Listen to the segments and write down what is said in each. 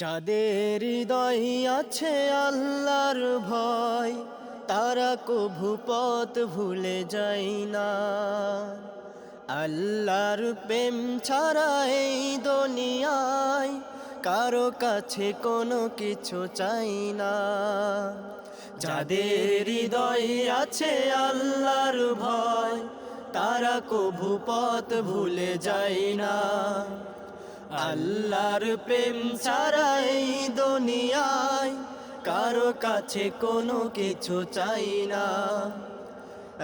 যাদের হৃদয় আছে আল্লাহর ভয়, তারা কভু ভুলে যায় না। আল্লাহর প্রেম ছাড়া এই দুনিয়ায় কারও কাছে কোনো কিছু চাই না। যাদের হৃদয় আছে আল্লাহর ভয়, তারা কভু ভুলে যায় না। আল্লাহর প্রেম ছাড়া এই দুনিয়ায় কারও কাছে কোনো কিছু চাই না।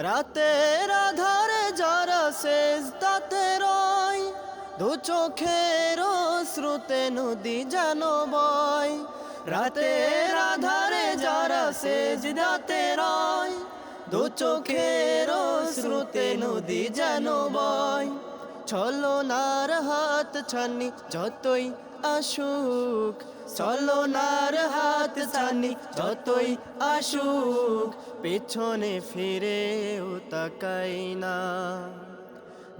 রাতের আধারে যারা শেষ তাতে রয়, দু চোখের শ্রুতে নদী যেন বয়। রাতের আধারে যারা শেষ দাতে রয়, দু চোখের শ্রুতে নদী যেন বয়। ছলনার হাত ছানি, যতই আসুক। নার হাত ছানি, যতই আসুক। পেছনে ফিরেও তাকাই না।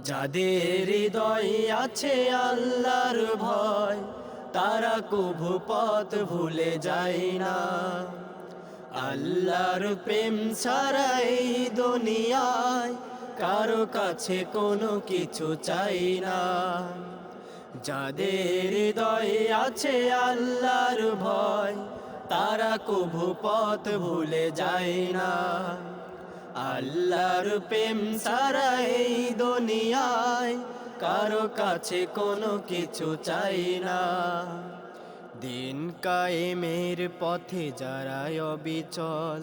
যাদের হৃদয় আছে আল্লাহর ভয়, তারা কভু পথ ভুলে যায় না। আল্লাহর প্রেম ছাড়া এই দুনিয়ায় কারও কাছে কোনো কিছু চাই না। যাদের হৃদয়ে আছে আল্লাহর ভয়, তারা কভু পথ ভুলে যায় না। আল্লাহর প্রেম ছাড়া এই দুনিয়ায় কারও কাছে কোনো কিছু চাই না। দিন কায়েমের পথে যারা অবিচল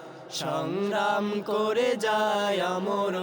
সংগ্রাম করে যায় আমর